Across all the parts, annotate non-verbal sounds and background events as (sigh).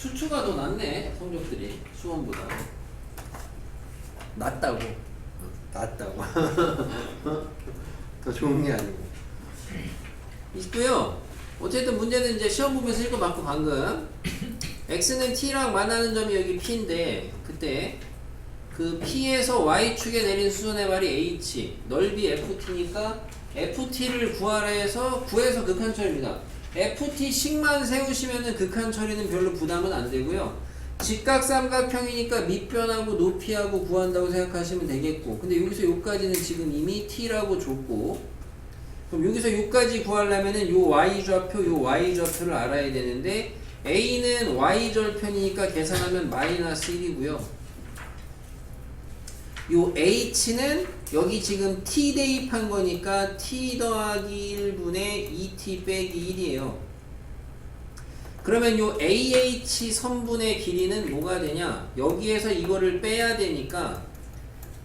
수투가 더 낫네 성적들이. 수원보다. 낫다고. 낫다고. (laughs) 더 좋은 게 아니고. 있고요. 어쨌든 문제는 이제 시험 보면서 읽어봤고 방금. X는 t랑 만나는 점이 여기 p인데 그때 그 p에서 y축에 내린 수선의 발이 h. 넓이 ft니까 ft를 구하라 해서 구해서 극한 처리입니다 ft식만 세우시면은 극한 처리는 별로 부담은 안 되고요. 직각 삼각형이니까 밑변하고 높이하고 구한다고 생각하시면 되겠고. 근데 여기서 여기까지는 지금 이미 t라고 줬고. 그럼 여기서 여기까지 구하려면은 요 y좌표 요 y좌표를 알아야 되는데 a는 y절편이니까 계산하면 마이너스 1이고요. 요 h는 여기 지금 t 대입한 거니까 t 더하기 1분의 2t 빼기 1이에요. 그러면 요 AH 선분의 길이는 뭐가 되냐? 여기에서 이거를 빼야 되니까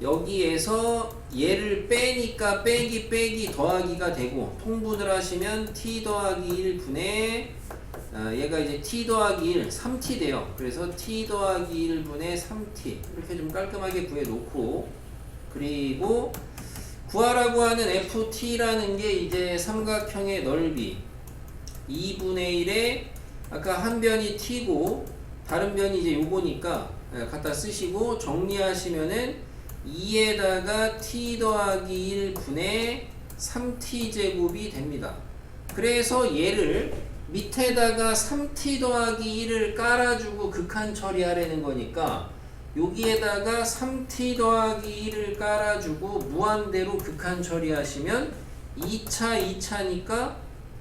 여기에서 얘를 빼니까 빼기 빼기 더하기가 되고 통분을 하시면 t 더하기 1분의 아, 얘가 이제 t 더하기 1, 3t 돼요. 그래서 t 더하기 1분의 3t 이렇게 좀 깔끔하게 구해 놓고 그리고 구하라고 하는 ft라는 게 이제 삼각형의 넓이 2분의 1에 아까 한 변이 t고 다른 변이 이제 요거니까 예, 갖다 쓰시고 정리하시면은 2에다가 t 더하기 1분의 3t 제곱이 됩니다. 그래서 얘를 밑에다가 3t 더하기 1을 깔아주고 극한 처리하라는 거니까 여기에다가 3t 더하기 1을 깔아주고 무한대로 극한 처리하시면 2차 2차니까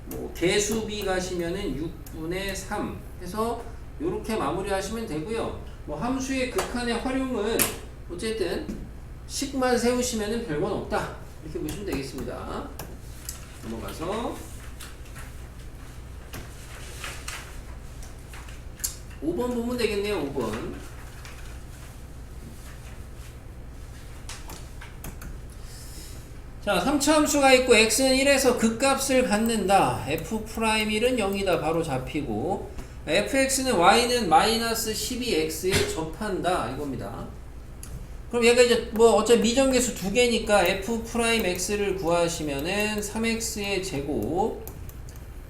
뭐 개수비 가시면은 6분의 3 해서 이렇게 마무리하시면 되고요. 뭐 함수의 극한의 활용은 어쨌든 식만 세우시면은 별건 없다 이렇게 보시면 되겠습니다. 넘어가서 5번 보면 되겠네요. 5번. 자, 3차 함수가 있고 x는 1에서 극값을 갖는다. f'1은 0이다. 바로 잡히고 fx는 y는 마이너스 12x에 접한다. 이겁니다. 그럼 얘가 이제 뭐 어차피 미정계수 두 개니까 f'x를 구하시면은 3x의 제곱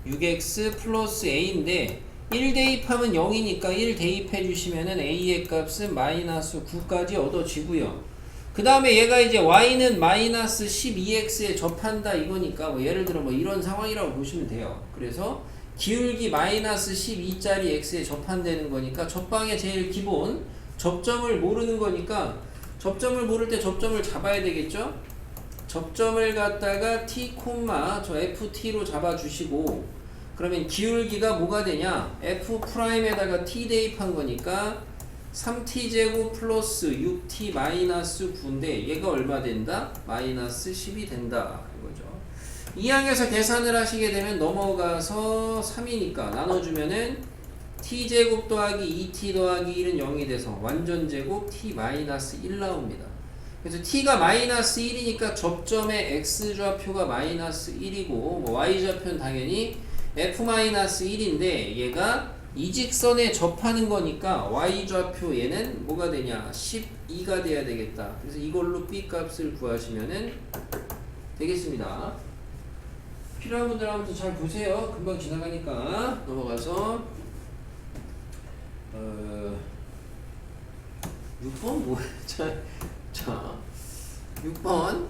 6x 플러스 a인데 1 대입하면 0이니까 1 대입해 주시면은 a의 값은 마이너스 9까지 얻어지고요. 그 다음에 얘가 이제 y는 마이너스 12x에 접한다 이거니까 뭐 예를 들어 뭐 이런 상황이라고 보시면 돼요. 그래서 기울기 마이너스 12짜리 x에 접한다는 거니까 접방의 제일 기본 접점을 모르는 거니까 접점을 모를 때 접점을 잡아야 되겠죠? 접점을 갖다가 t 저 ft로 잡아주시고 그러면 기울기가 뭐가 되냐? f 프라임에다가 t 대입한 거니까 3t 제곱 플러스 6t 마이너스 9인데 얘가 얼마 된다? 마이너스 10이 된다 이거죠. 이 항에서 계산을 하시게 되면 넘어가서 3이니까 나눠주면은 t 제곱 더하기 2t 더하기 1은 0이 돼서 완전 제곱 t 마이너스 1 나옵니다. 그래서 t가 마이너스 1이니까 접점의 x 좌표가 마이너스 1이고 뭐 y 좌표는 당연히 f 마이너스 1인데 얘가 이 직선에 접하는 거니까 y 좌표 얘는 뭐가 되냐 12가 돼야 되겠다. 그래서 이걸로 b 값을 구하시면은 되겠습니다. 필요한 분들 한번 잘 보세요. 금방 지나가니까 넘어가서 어 6번 뭐 (laughs) 자, 자 6번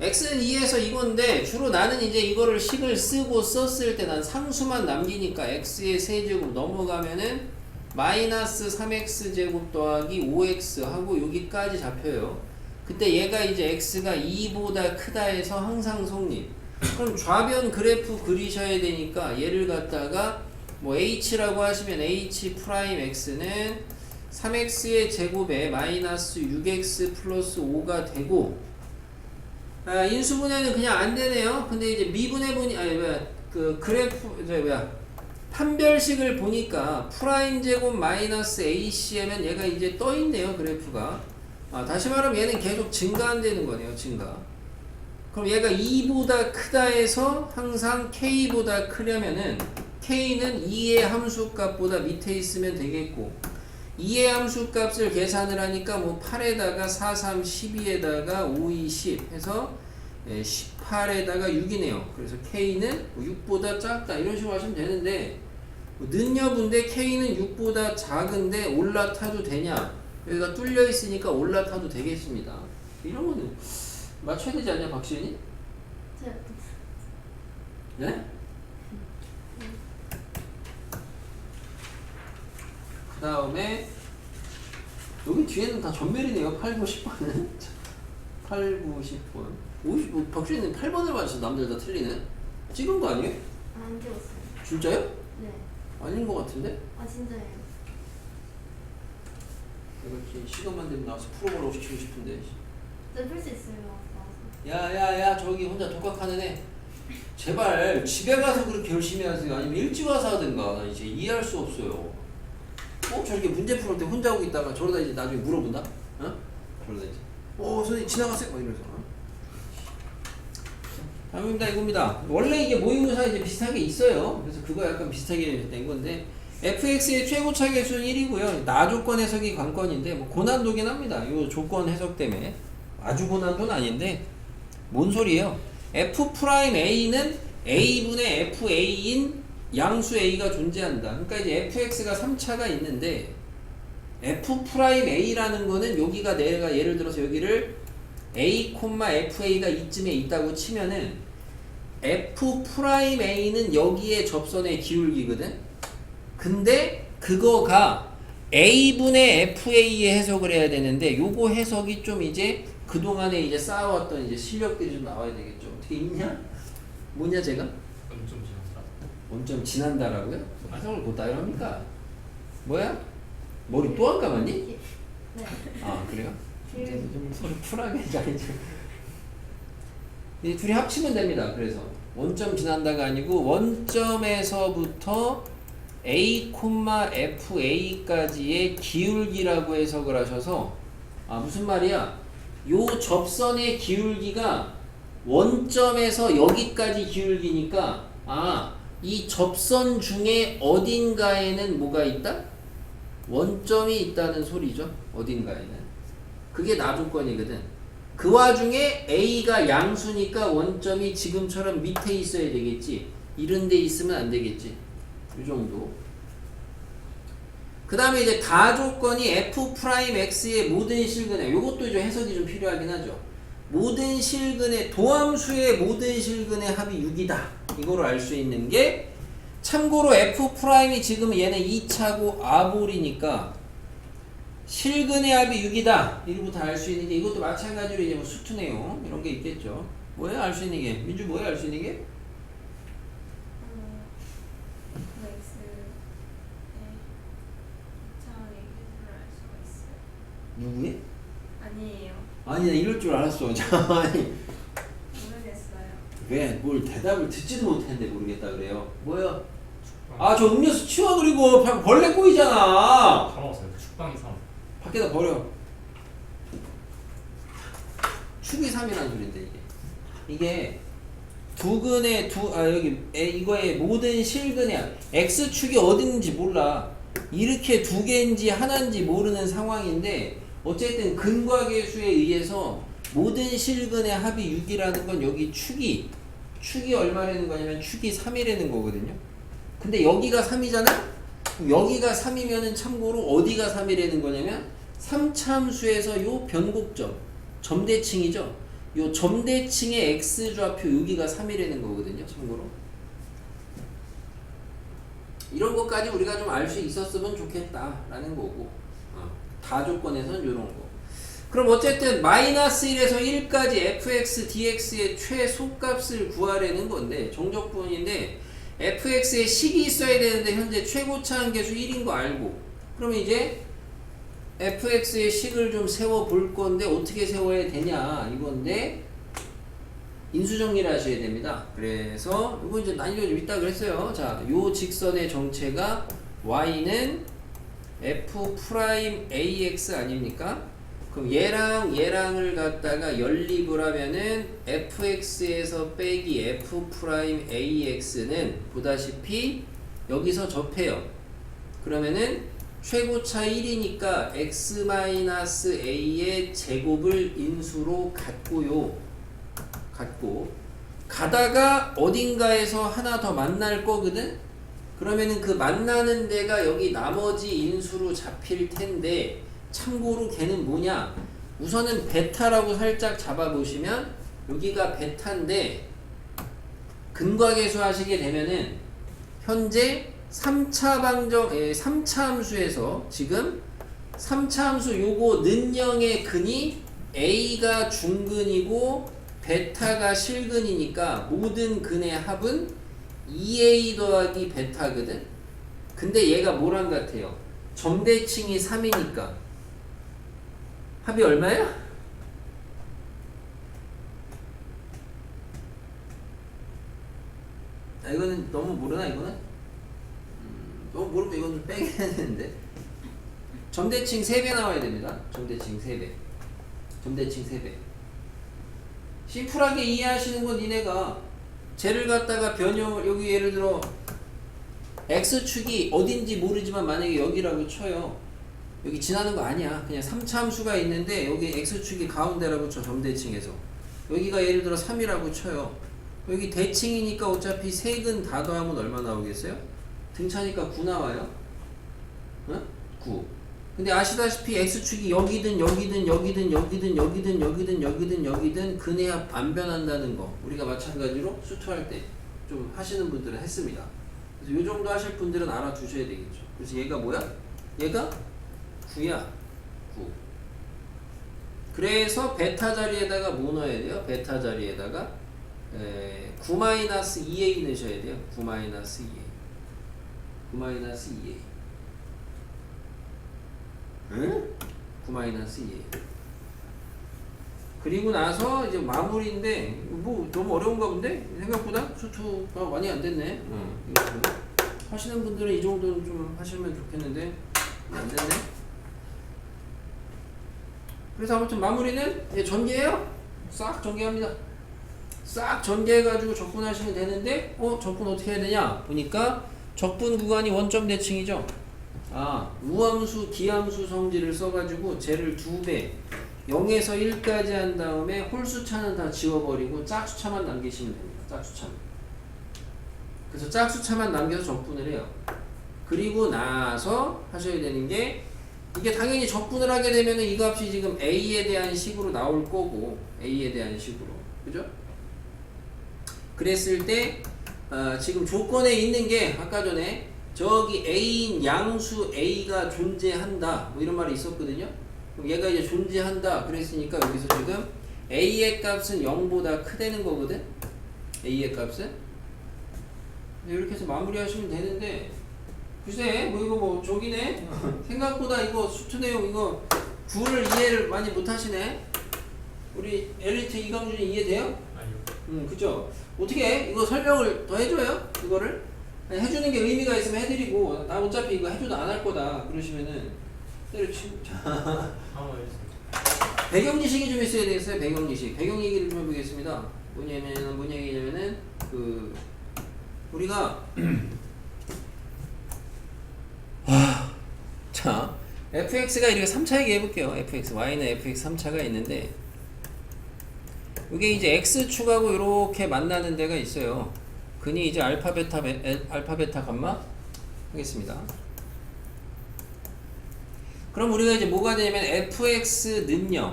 x는 2에서 이건데 주로 나는 이제 이거를 식을 쓰고 썼을 때 난 상수만 남기니까 x의 세제곱 넘어가면은 마이너스 3x 제곱 더하기 5x 하고 여기까지 잡혀요. 그때 얘가 이제 x가 2보다 크다 해서 항상 성립. 그럼 좌변 그래프 그리셔야 되니까 얘를 갖다가 뭐 h라고 하시면 h 프라임 x는 3x의 제곱에 마이너스 6x 플러스 5가 되고 아, 인수분해는 그냥 안 되네요. 근데 이제 미분해분이 아니 뭐야 그 그래프 저 뭐야 판별식을 보니까 프라임 제곱 마이너스 acm은 얘가 이제 떠 있네요 그래프가. 아, 다시 말하면 얘는 계속 증가한다는 거네요 증가. 그럼 얘가 2보다 크다 해서 항상 k보다 크려면은 k는 2의 함수값보다 밑에 있으면 되겠고 2의 함수 값을 계산을 하니까 뭐 8에다가 4, 3, 12에다가 5, 2, 10 해서 18에다가 6이네요. 그래서 k는 6보다 작다 이런 식으로 하시면 되는데 뭐 는여분데 k는 6보다 작은데 올라타도 되냐? 여기가 뚫려 있으니까 올라타도 되겠습니다. 이런 거는 맞춰야 되지 않냐, 박시현이? 저 네? 그 다음에 여기 뒤에는 다 전멸이네요. 8, 9, 10번은 8, 9, 10번 50, 뭐, 박시현이 8번을 맞춰서 남들 다 틀리네 찍은 거 아니에요? 안 찍었어요. 진짜요? 네. 아닌 거 같은데? 아 진짜예요. 이렇게 시간만 되면 나와서 프로그램 시키고 싶은데 저풀수 있어요. 야야야 저기 혼자 독학하는 애 제발 집에 가서 그렇게 열심히 하세요 아니면 일찍 와서 하든가 나 이제 이해할 수 없어요 어 저렇게 문제 풀 때 혼자 하고 있다가 저러다 이제 나중에 물어본다? 어? 저러다 이제. 어 선생님 지나가세요? 막 이러면서. 어? 다음입니다 이겁니다. 원래 이게 모의고사 이제 비슷하게 있어요. 그래서 그거 약간 비슷하게 된 건데 fx의 최고차 계수는 1이고요. 나 조건 해석이 관건인데 뭐 고난도긴 합니다. 이 조건 해석 때문에. 아주 고난도는 아닌데 뭔 소리예요? f 프라임 a는 a분의 fa인 양수 a가 존재한다. 그러니까 이제 fx가 3차가 있는데 f 프라임 a라는 거는 여기가 내가 예를 들어서 여기를 a, fa가 이쯤에 있다고 치면은 f 프라임 a는 여기에 접선의 기울기거든. 근데 그거가 a분의 fa의 해석을 해야 되는데 요거 해석이 좀 이제 그동안에 이제 쌓아왔던 이제 실력들이 좀 나와야 되겠죠. 어떻게 있냐? 뭐냐 제가? 원점 지난다라고요? 해석을 못 따라합니까? 뭐야? 머리 또 안 감았니? 네. 아 그래요? 이제 그좀 서로 쿨하게 잘해줘. 이 둘이 합치면 됩니다. 그래서 원점 지난다가 아니고 원점에서부터 a, fa까지의 기울기라고 해석을 하셔서 아 무슨 말이야? 요 접선의 기울기가 원점에서 여기까지 기울기니까 아 이 접선 중에 어딘가에는 뭐가 있다? 원점이 있다는 소리죠. 어딘가에는. 그게 나조건이거든. 그 와중에 A가 양수니까 원점이 지금처럼 밑에 있어야 되겠지. 이런 데 있으면 안 되겠지. 이 정도. 그 다음에 이제 가조건이 F'X의 모든 실근에 요것도 좀 해석이 좀 필요하긴 하죠. 모든 실근의 도함수의 모든 실근의 합이 6이다. 이거를 알 수 있는 게 참고로 F'이 지금 얘는 2차고 아볼이니까 실근의 합이 6이다. 이거부터 알 수 있는 게 이것도 마찬가지로 이제 뭐 수투 내용 이런 게 있겠죠. 뭐야 알 수 있는 게 민주 뭐야 알 수 있는 게 수가 있어요. 누구의? 아니에요. 아니 나 이럴 줄 알았어. 자, (laughs) 아니 모르겠어요. 왜 뭘 대답을 듣지도 못했는데 모르겠다 그래요. 뭐야? 아 저 음료수 치워 그리고 방- 벌레 꼬이잖아. 다 먹었어요. 축방이 3. 밖에다 버려. 축이 3이라는 소리인데 이게. 이게 두 근의 두아 여기 에, 이거의 모든 실근의 x 축이 어딘지 몰라. 이렇게 두 개인지 하나인지 모르는 상황인데 어쨌든 근과 계수에 의해서 모든 실근의 합이 6이라는 건 여기 축이 축이 얼마라는 거냐면 축이 3이라는 거거든요. 근데 여기가 3이잖아? 그럼 여기가 3이면은 참고로 어디가 3이라는 거냐면 3참수에서 요 변곡점 점대칭이죠. 요 점대칭의 x좌표 여기가 3이라는 거거든요. 참고로. 이런 것까지 우리가 좀 알 수 있었으면 좋겠다라는 거고 어, 다 조건에선 이런 거. 그럼 어쨌든 마이너스 1에서 1까지 fx, dx의 최소값을 구하려는 건데 정적분인데 fx에 식이 있어야 되는데 현재 최고차 한계수 1인 거 알고 그러면 이제 fx의 식을 좀 세워 볼 건데 어떻게 세워야 되냐 이건데 인수 정리를 하셔야 됩니다. 그래서 이거 이제 난이도 좀 있다 그랬어요. 자, 요 직선의 정체가 y는 f 프라임 ax 아닙니까? 그럼 얘랑 얘랑을 갖다가 연립을 하면은 fx에서 빼기 f 프라임 ax는 보다시피 여기서 접해요. 그러면은 최고차 1이니까 x-a의 제곱을 인수로 갖고요. 갖고 가다가 어딘가에서 하나 더 만날 거거든. 그러면은 그 만나는 데가 여기 나머지 인수로 잡힐 텐데 참고로 걔는 뭐냐? 우선은 베타라고 살짝 잡아보시면 여기가 베타인데 근과계수 하시게 되면은 현재 3차 방정, 예, 3차 함수에서 지금 3차 함수 요거 는영의 근이 A가 중근이고 베타가 실근이니까 모든 근의 합은 2A 더하기 베타거든? 근데 얘가 뭐랑 같아요? 점대칭이 3이니까 합이 얼마야? 아, 이거는 너무 모르나 이거는? 음, 너무 모르면 이건 좀 빼게 되는데 점대칭 3배 나와야 됩니다 점대칭 3배 점대칭 3배 심플하게 이해하시는 건 니네가 쟤를 갖다가 변형을 여기 예를 들어 x축이 어딘지 모르지만 만약에 여기라고 쳐요 여기 지나는 거 아니야 그냥 3차 함수가 있는데 여기 x축이 가운데라고 쳐 점대칭에서 여기가 예를 들어 3이라고 쳐요 여기 대칭이니까 어차피 색은 다 더하면 얼마 나오겠어요? 등차니까 9 나와요. 응? 9. 근데 아시다시피 x축이 여기든 여기든 여기든 여기든 여기든 여기든 여기든 여기든 근의 합 안 변한다는 거 우리가 마찬가지로 수투할 때 좀 하시는 분들은 했습니다. 그래서 요 정도 하실 분들은 알아두셔야 되겠죠. 그래서 얘가 뭐야? 얘가 9야. 9. 그래서 베타 자리에다가 뭐 넣어야 돼요? 베타 자리에다가 에, 9-2a 넣으셔야 돼요. 9-2a. 9-2a. 응? 9-2a. 그리고 나서 이제 마무리인데 뭐 너무 어려운가 본데 생각보다 수투가 많이 안 됐네. 응. 하시는 분들은 이 정도는 좀 하시면 좋겠는데 안 됐네. 그래서 아무튼 마무리는 예, 전개해요. 싹 전개합니다. 싹 전개해가지고 적분하시면 되는데 어 적분 어떻게 해야 되냐 보니까 적분 구간이 원점 대칭이죠 아 우함수 기함수 성질을 써가지고 쟤를 두 배 0에서 1까지 한 다음에 홀수차는 다 지워버리고 짝수차만 남기시면 됩니다 짝수차만 그래서 짝수차만 남겨서 적분을 해요. 그리고 나서 하셔야 되는 게 이게 당연히 적분을 하게 되면 이 값이 지금 a에 대한 식으로 나올 거고 a에 대한 식으로. 그죠? 그랬을 때 어, 지금 조건에 있는 게 아까 전에 저기 A인 양수 A가 존재한다 뭐 이런 말이 있었거든요. 그럼 얘가 이제 존재한다 그랬으니까 여기서 지금 A의 값은 0보다 크다는 거거든. A의 값은 이렇게 해서 마무리하시면 되는데 글쎄 뭐 이거 뭐 저기네 (laughs) 생각보다 이거 수트 내용 이거 구를 이해를 많이 못하시네. 우리 엘리트 이강준이 이해돼요? 아니요. 음, 그죠? 어떻게 해? 이거 설명을 더 해줘요? 이거를? 해주는 게 의미가 있으면 해드리고, 나 어차피 이거 해줘도 안 할 거다. 그러시면은, 때려치고. 자, 한번 해주세요. 배경 지식이 좀 있어야 되겠어요? 배경 지식. 배경 얘기를 좀 해보겠습니다. 뭐냐면은, 뭔 얘기냐면은, 그, 우리가, 와, (clears throat) 자, fx가 이렇게 3차 얘기해 볼게요. fx, y는 fx 3차가 있는데, 이게 이제 x축하고 이렇게 만나는 데가 있어요. 근이 이제 알파 베타 알파 베타 감마 하겠습니다. 그럼 우리가 이제 뭐가 되냐면 fx 는요.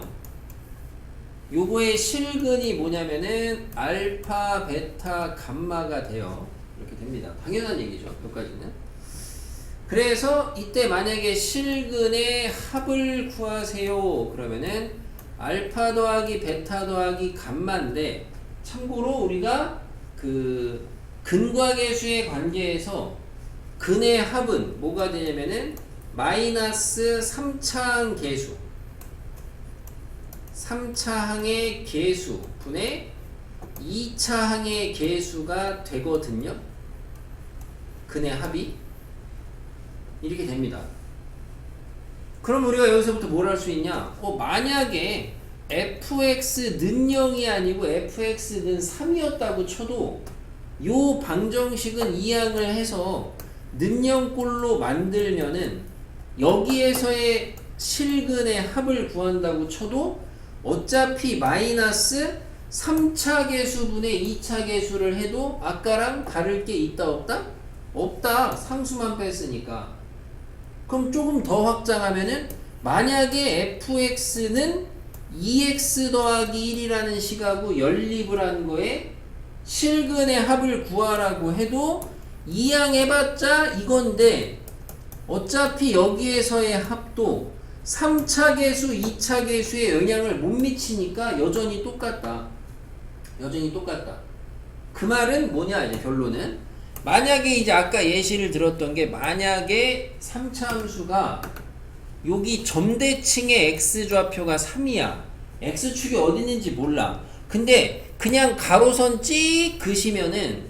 요거의 실근이 뭐냐면은 알파 베타 감마가 돼요. 이렇게 됩니다. 당연한 얘기죠. 여기까지는. 그래서 이때 만약에 실근의 합을 구하세요. 그러면은 알파 더하기 베타 더하기 감마인데 참고로 우리가 그 근과 계수의 관계에서 근의 합은 뭐가 되냐면은 마이너스 3차항 계수 3차항의 계수 분의 2차항의 계수가 되거든요. 근의 합이 이렇게 됩니다. 그럼 우리가 여기서부터 뭘 할 수 있냐? 어, 만약에 fx는 0이 아니고 fx는 3이었다고 쳐도 요 방정식은 이항을 해서 는영꼴로 만들면은 여기에서의 실근의 합을 구한다고 쳐도 어차피 마이너스 3차 계수분의 2차 계수를 해도 아까랑 다를 게 있다 없다? 없다. 상수만 뺐으니까. 그럼 조금 더 확장하면은 만약에 fx는 2x 더하기 1이라는 식하고 연립을 한 거에 실근의 합을 구하라고 해도 이항해봤자 이건데 어차피 여기에서의 합도 3차 계수, 2차 계수에 영향을 못 미치니까 여전히 똑같다. 여전히 똑같다. 그 말은 뭐냐 이제 결론은 만약에 이제 아까 예시를 들었던 게 만약에 3차 함수가 여기 점대칭의 x 좌표가 3이야. x축이 어디 있는지 몰라. 근데 그냥 가로선 찍 그시면은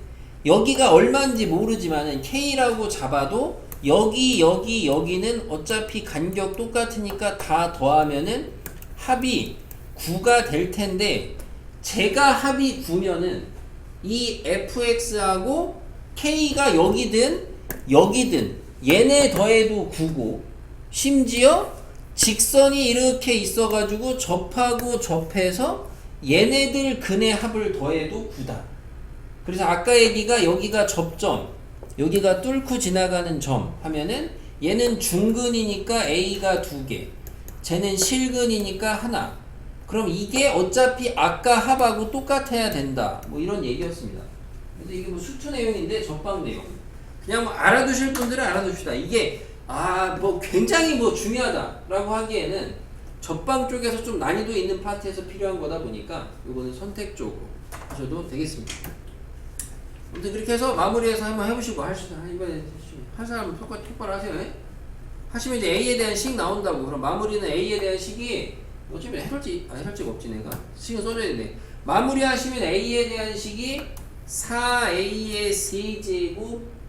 여기가 얼마인지 모르지만은 k라고 잡아도 여기 여기 여기는 어차피 간격 똑같으니까 다 더하면은 합이 9가 될 텐데 제가 합이 9면은 이 fx하고 k가 여기든 여기든 얘네 더해도 9고 심지어 직선이 이렇게 있어가지고 접하고 접해서 얘네들 근의 합을 더해도 9다. 그래서 아까 얘기가 여기가 접점, 여기가 뚫고 지나가는 점 하면은 얘는 중근이니까 A가 두 개, 쟤는 실근이니까 하나. 그럼 이게 어차피 아까 합하고 똑같아야 된다. 뭐 이런 얘기였습니다. 근데 이게 뭐 수투 내용인데 접방 내용. 그냥 뭐 알아두실 분들은 알아두시다. 이게 아 뭐 굉장히 뭐 중요하다라고 하기에는 접방 쪽에서 좀 난이도 있는 파트에서 필요한 거다 보니까 이거는 선택적으로 하셔도 되겠습니다. 아무튼 그렇게 해서 마무리해서 한번 해보시고 하시죠. 이번에 할 사람은 똑같 똑바로 하세요. 예? 하시면 이제 A에 대한 식 나온다고. 그럼 마무리는 A에 대한 식이 어차피 해설지 아 해설지가 없지 내가 식은 써줘야 되네. 마무리하시면 A에 대한 식이 4A의 세제곱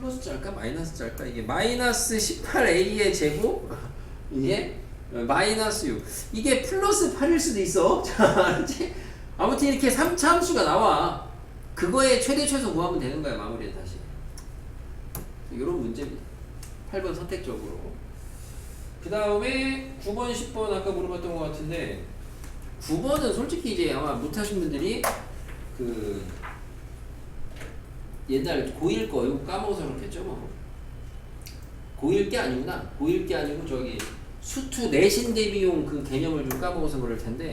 플러스 짤까? 마이너스 짤까? 이게 마이너스 18A의 제곱? 이게 마이너스 6 이게 플러스 8일 수도 있어. (laughs) 알았지? 아무튼 이렇게 3차 함수가 나와. 그거의 최대 최소 구하면 되는 거야 마무리에 다시. 이런 문제입니다. 8번 선택적으로. 그 다음에 9번 10번 아까 물어봤던 것 같은데 9번은 솔직히 이제 아마 못하신 분들이 그 옛날 고1 거 이거 까먹어서 그렇겠죠 뭐. 고1 게 아니구나. 고1 게 아니고 저기 수투 내신 대비용 그 개념을 좀 까먹어서 그럴 텐데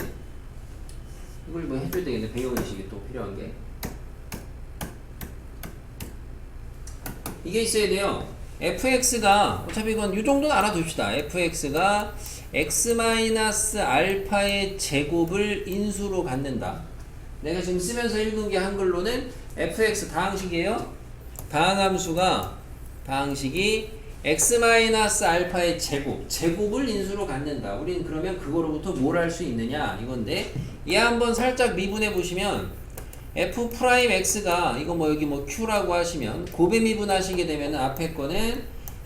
이걸 뭐 해줘야 되겠네. 배경의식이 또 필요한 게. 이게 있어야 돼요. Fx가 어차피 이건 이 정도는 알아둡시다. Fx가 x-알파의 제곱을 인수로 갖는다. 내가 지금 쓰면서 읽은 게 한글로는 fx 다항식이에요. 다항함수가 다항식이 x-알파의 제곱, 제곱을 인수로 갖는다. 우린 그러면 그거로부터 뭘 할 수 있느냐 이건데 얘 한번 살짝 미분해 보시면 f 프라임 x가 이거 뭐 여기 뭐 q라고 하시면 곱에 미분하시게 되면 앞에 거는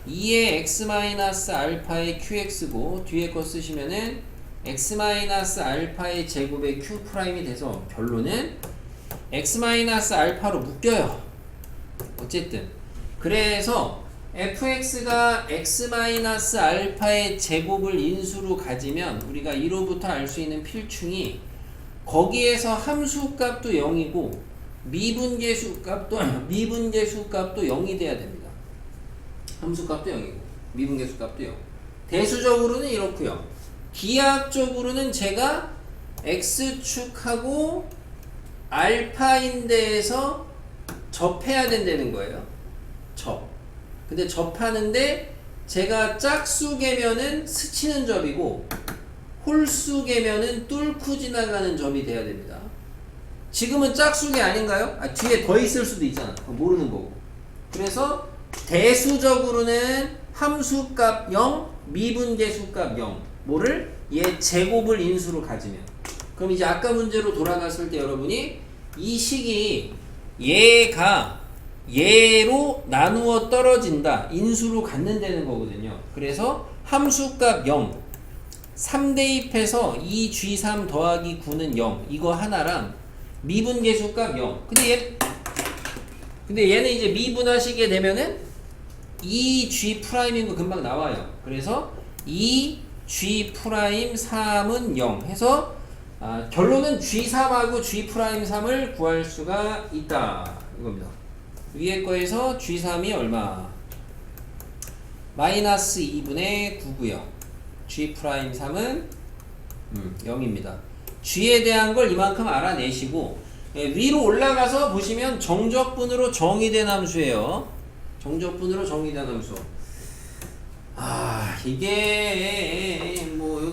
2의 x-알파의 qx고 뒤에 거 쓰시면은 x-알파의 제곱의 q 프라임이 돼서 결론은 x-알파로 묶여요. 어쨌든 그래서 fx가 x-알파의 제곱을 인수로 가지면 우리가 이로부터 알 수 있는 필충이 거기에서 함수 값도 0이고 미분계수 값도 미분계수 값도 0이 돼야 됩니다. 함수 값도 0이고 미분계수 값도 0. 대수적으로는 이렇고요. 기하학적으로는 제가 x축하고 알파인데에서 접해야 된다는 거예요. 접. 근데 접하는데 제가 짝수 개면은 스치는 접이고 홀수 개면은 뚫고 지나가는 접이 돼야 됩니다. 지금은 짝수개 아닌가요? 아, 뒤에 더 있을 수도 있잖아. 모르는 거고. 그래서 대수적으로는 함수값 0, 미분계수값 0. 뭐를? 얘 제곱을 인수로 가지면. 그럼 이제 아까 문제로 돌아갔을 때 여러분이 이 식이 얘가 얘로 나누어 떨어진다. 인수로 갖는다는 거거든요. 그래서 함수값 0. 3대입해서 2G3 더하기 9는 0. 이거 하나랑 미분계수값 0. 근데 얘 근데 얘는 이제 미분하시게 되면은 2g 프라임인 거 금방 나와요. 그래서 2g 프라임 3은 0 해서 아, 결론은 g3하고 g 프라임 3을 구할 수가 있다. 이겁니다. 위에 거에서 g3이 얼마? 마이너스 2분의 9고요. g 프라임 3은 음, 0입니다. g에 대한 걸 이만큼 알아내시고 예, 위로 올라가서 보시면 정적분으로 정의된 함수예요. 정적분으로 정의된 함수. 아 이게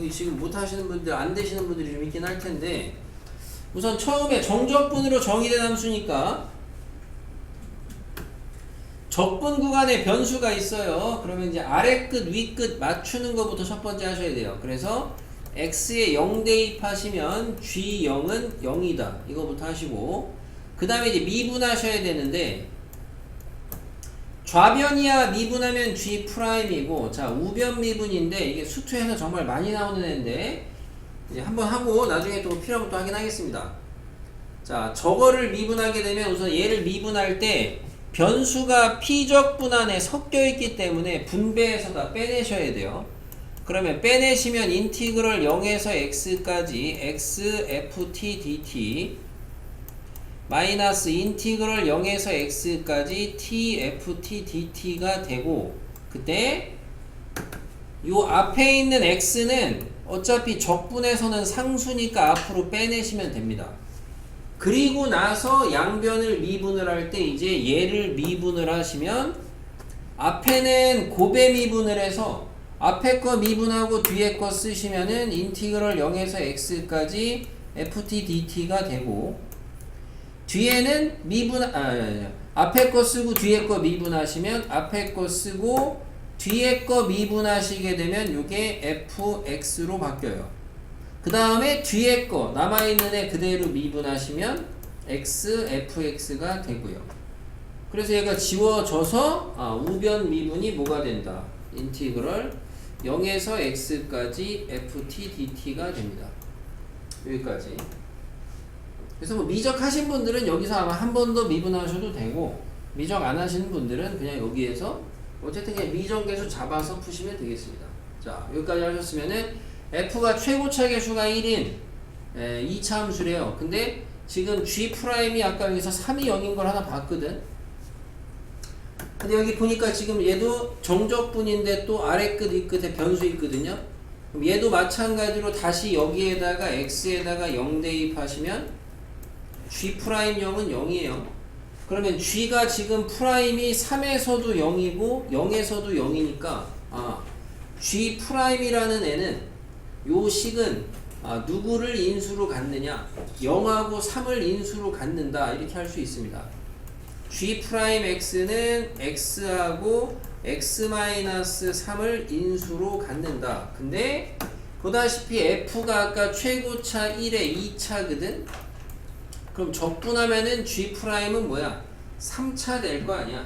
지금 못 하시는 분들 안 되시는 분들이 좀 있긴 할 텐데 우선 처음에 정적분으로 정의된 함수니까 적분 구간에 변수가 있어요. 그러면 이제 아래 끝, 위 끝 맞추는 것부터 첫 번째 하셔야 돼요. 그래서 x에 0 대입하시면 g0은 0이다. 이거부터 하시고 그 다음에 이제 미분하셔야 되는데 좌변이야 미분하면 g 프라임이고 자 우변 미분인데 이게 수투에서 정말 많이 나오는 애인데 이제 한번 하고 나중에 또 필요하면 또 확인하겠습니다. 자 저거를 미분하게 되면 우선 얘를 미분할 때 변수가 피적분 안에 섞여 있기 때문에 분배해서 다 빼내셔야 돼요. 그러면 빼내시면 인티그럴 0에서 x까지 x f t dt 마이너스 인티그럴 0에서 x까지 t f t dt가 되고 그때 요 앞에 있는 x는 어차피 적분에서는 상수니까 앞으로 빼내시면 됩니다. 그리고 나서 양변을 미분을 할 때 이제 얘를 미분을 하시면 앞에는 고배 미분을 해서 앞에 거 미분하고 뒤에 거 쓰시면은 인티그럴 0에서 x까지 ft dt가 되고 뒤에는 미분 아 앞에 거 쓰고 뒤에 거 미분하시면 앞에 거 쓰고 뒤에 거 미분하시게 되면 이게 fx로 바뀌어요. 그 다음에 뒤에 거 남아있는 애 그대로 미분하시면 x, fx가 되고요. 그래서 얘가 지워져서 아, 우변 미분이 뭐가 된다? 인티그럴 0에서 x까지 ft dt가 됩니다. 여기까지. 그래서 뭐 미적하신 분들은 여기서 아마 한 번 더 미분하셔도 되고 미적 안 하시는 분들은 그냥 여기에서 어쨌든 그냥 미정계수 잡아서 푸시면 되겠습니다. 자 여기까지 하셨으면은 f가 최고차 계수가 1인 에, 2차 함수래요. 근데 지금 g 프라임이 아까 여기서 3이 0인 걸 하나 봤거든. 근데 여기 보니까 지금 얘도 정적분인데 또 아래 끝, 위 끝에 변수 있거든요. 그럼 얘도 마찬가지로 다시 여기에다가 x에다가 0 대입하시면 g 프라임 0은 0이에요. 그러면 g가 지금 프라임이 3에서도 0이고 0에서도 0이니까 아 g 프라임이라는 애는 요 식은 아, 누구를 인수로 갖느냐 0하고 3을 인수로 갖는다 이렇게 할 수 있습니다. g 프라임 x는 x하고 x-3을 인수로 갖는다. 근데 보다시피 f가 아까 최고차 1의 2차거든. 그럼 적분하면은 g 프라임은 뭐야? 3차 될 거 아니야.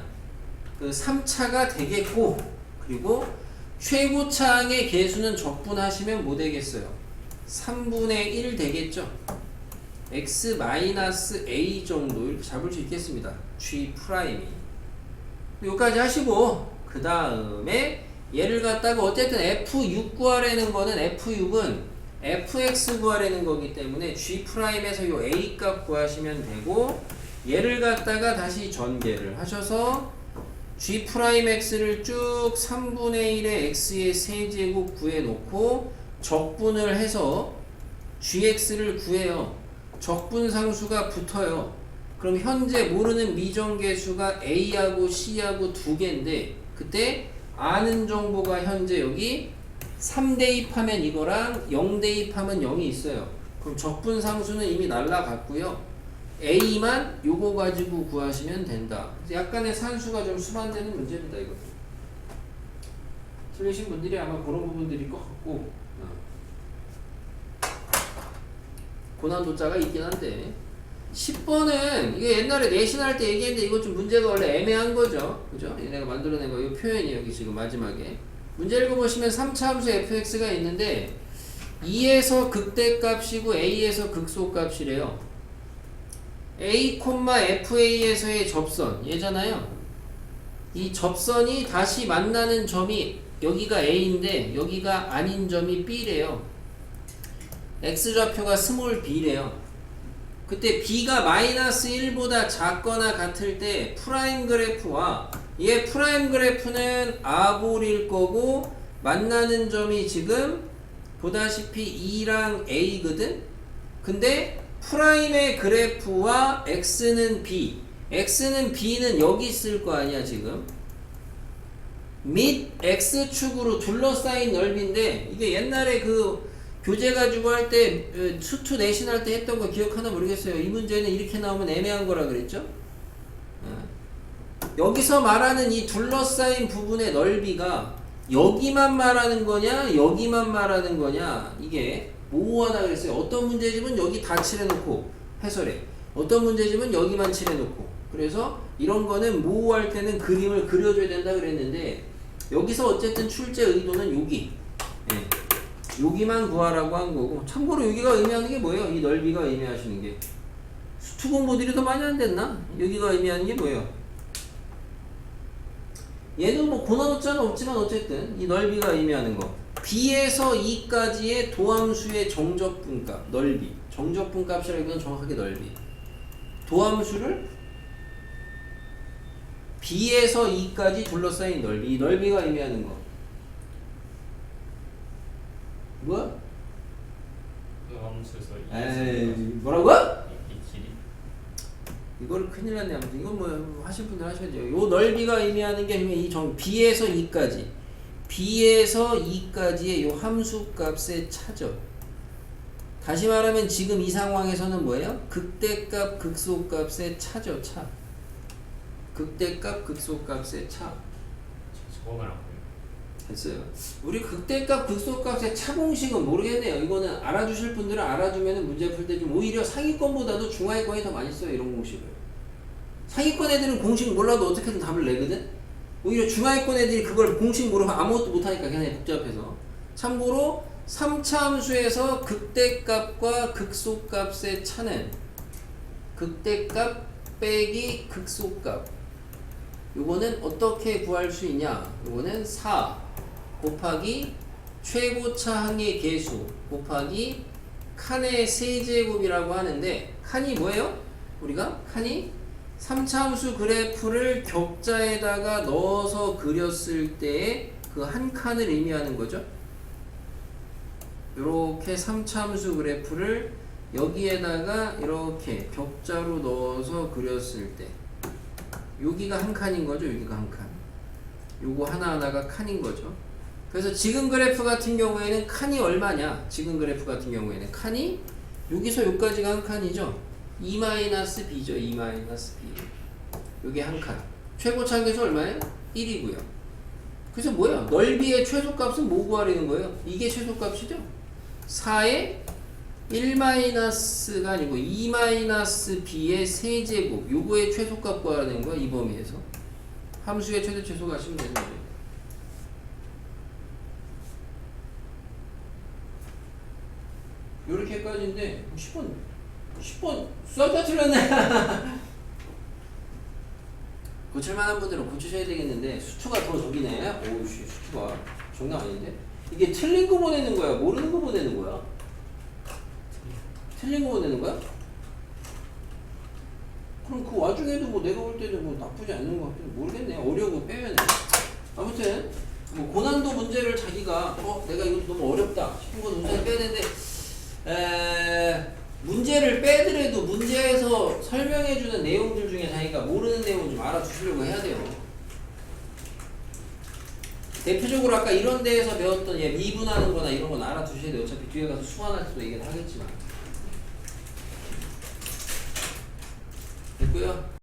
그 3차가 되겠고 그리고 최고차항의 개수는 적분하시면 뭐 되겠어요? 3분의 1 되겠죠? x-a 정도 잡을 수 있겠습니다. g 프라임이. 여기까지 하시고 그 다음에 얘를 갖다가 어쨌든 f6 구하라는 거는 f6은 fx 구하라는 거기 때문에 g 프라임에서 요 a 값 구하시면 되고 얘를 갖다가 다시 전개를 하셔서 g 프라임 x를 쭉 3분의 1의 x의 세제곱 구해놓고 적분을 해서 gx를 구해요. 적분 상수가 붙어요. 그럼 현재 모르는 미정계수가 a하고 c하고 두 개인데 그때 아는 정보가 현재 여기 3 대입하면 이거랑 0 대입하면 0이 있어요. 그럼 적분 상수는 이미 날라갔고요. A만 요거 가지고 구하시면 된다. 약간의 산수가 좀 수반되는 문제입니다. 이거. 틀리신 분들이 아마 그런 부분들일 것 같고 어. 고난도자가 있긴 한데 10번은 이게 옛날에 내신 할 때 얘기했는데 이거 좀 문제가 원래 애매한 거죠. 그죠? 내가 만들어낸 거, 이 표현이 여기 지금 마지막에. 문제 읽어보시면 3차 함수 fx가 있는데 2에서 극대값이고 a에서 극소값이래요. A, FA에서의 접선 얘잖아요. 이 접선이 다시 만나는 점이 여기가 A인데 여기가 아닌 점이 B래요. X좌표가 스몰 b래요. 그때 b가 마이너스 1보다 작거나 같을 때 프라임 그래프와 얘 프라임 그래프는 아볼일 거고 만나는 점이 지금 보다시피 2랑 A거든? 근데 프라임의 그래프와 X는 B X는 B는 여기 있을 거 아니야 지금 및 X축으로 둘러싸인 넓이인데 이게 옛날에 그 교재 가지고 할 때 수투 내신 할 때 했던 거 기억하나 모르겠어요. 이 문제는 이렇게 나오면 애매한 거라 그랬죠? 어. 여기서 말하는 이 둘러싸인 부분의 넓이가 여기만 말하는 거냐 여기만 말하는 거냐 이게 모호하다 그랬어요. 어떤 문제집은 여기 다 칠해놓고 해설해. 어떤 문제집은 여기만 칠해놓고 그래서 이런 거는 모호할 때는 그림을 그려줘야 된다 그랬는데 여기서 어쨌든 출제 의도는 여기 예. 여기만 구하라고 한 거고 참고로 여기가 의미하는 게 뭐예요? 이 넓이가 의미하시는 게 수투 공부들이 더 많이 안 됐나? 여기가 의미하는 게 뭐예요? 얘는 뭐 고난어짜는 없지만 어쨌든 이 넓이가 의미하는 거 B에서 E까지의 도함수의 정적분값 넓이 정적분값이라기보다는 정확하게 넓이 도함수를 B에서 E까지 둘러싸인 넓이 이 넓이가 의미하는 거 에이 뭐라고? 이, 이 길이? 이거를 큰일 났네 아무튼. 이건 뭐 하실 분들 하셔야죠. 요 넓이가 의미하는 게 이정 B에서 E까지. B에서 E까지의 요 함수 값의 차죠 다시 말하면 지금 이 상황에서는 뭐예요? 극대값 극소값의 차죠 차. 극대값 극소값의 차. 저거 말하고 됐어요. 우리 극대값 극소값의 차공식은 모르겠네요. 이거는 알아주실 분들은 알아두면 문제 풀 때 좀 오히려 상위권보다도 중하위권이 더 많이 써요. 이런 공식을. 상위권 애들은 공식 몰라도 어떻게든 답을 내거든. 오히려 중하위권 애들이 그걸 공식 모르면 아무것도 못하니까 걔네 복잡해서. 참고로 3차 함수에서 극대값과 극소값의 차는 극대값 빼기 극소값 요거는 어떻게 구할 수 있냐? 요거는 4 곱하기 최고차 항의 개수 곱하기 칸의 세제곱이라고 하는데 칸이 뭐예요? 우리가 칸이 3차 함수 그래프를 격자에다가 넣어서 그렸을 때그한 칸을 의미하는 거죠. 이렇게 3차 함수 그래프를 여기에다가 이렇게 격자로 넣어서 그렸을 때 여기가 한 칸인 거죠. 여기가 한 칸. 요거 하나하나가 칸인 거죠. 그래서 지금 그래프 같은 경우에는 칸이 얼마냐? 지금 그래프 같은 경우에는 칸이 여기서 여기까지가 한 칸이죠. 2-b죠. 2-b. 요게 한 칸. 최고차 한계수 얼마예요? 1이고요. 그래서 뭐야? 넓이의 최소값은 뭐 구하려는 거예요? 이게 최소값이죠? 4의 1-가 아니고 2-b의 세제곱 요거의 최소값 구하라는 거야 이 범위에서 함수의 최대 최소 가시면 되는 거죠 요 렇게까지인데 10번 10번 싹다 틀렸네. 고칠만한 분들은 고치셔야 되겠는데 수투가 더 저기네. 오우씨 수투가 장난 아닌데. 이게 틀린 거 보내는 거야? 모르는 거 보내는 거야? 틀린 거 보내는 거야? 그럼 그 와중에도 뭐 내가 볼 때는 뭐 나쁘지 않는 것 같아 모르겠네. 어려운 거 빼면 아무튼 뭐 고난도 문제를 자기가 어 내가 이거 너무 어렵다 싶은 건 문제를 빼야 되는데 에 문제를 빼더라도 문제에서 설명해주는 내용들 중에 자기가 모르는 내용 좀 알아주시려고 해야 돼요. 대표적으로 아까 이런 데에서 배웠던 예, 미분하는 거나 이런 건 알아두셔야 돼요. 어차피 뒤에 가서 수완할 때도 얘기를 하겠지만. 됐고요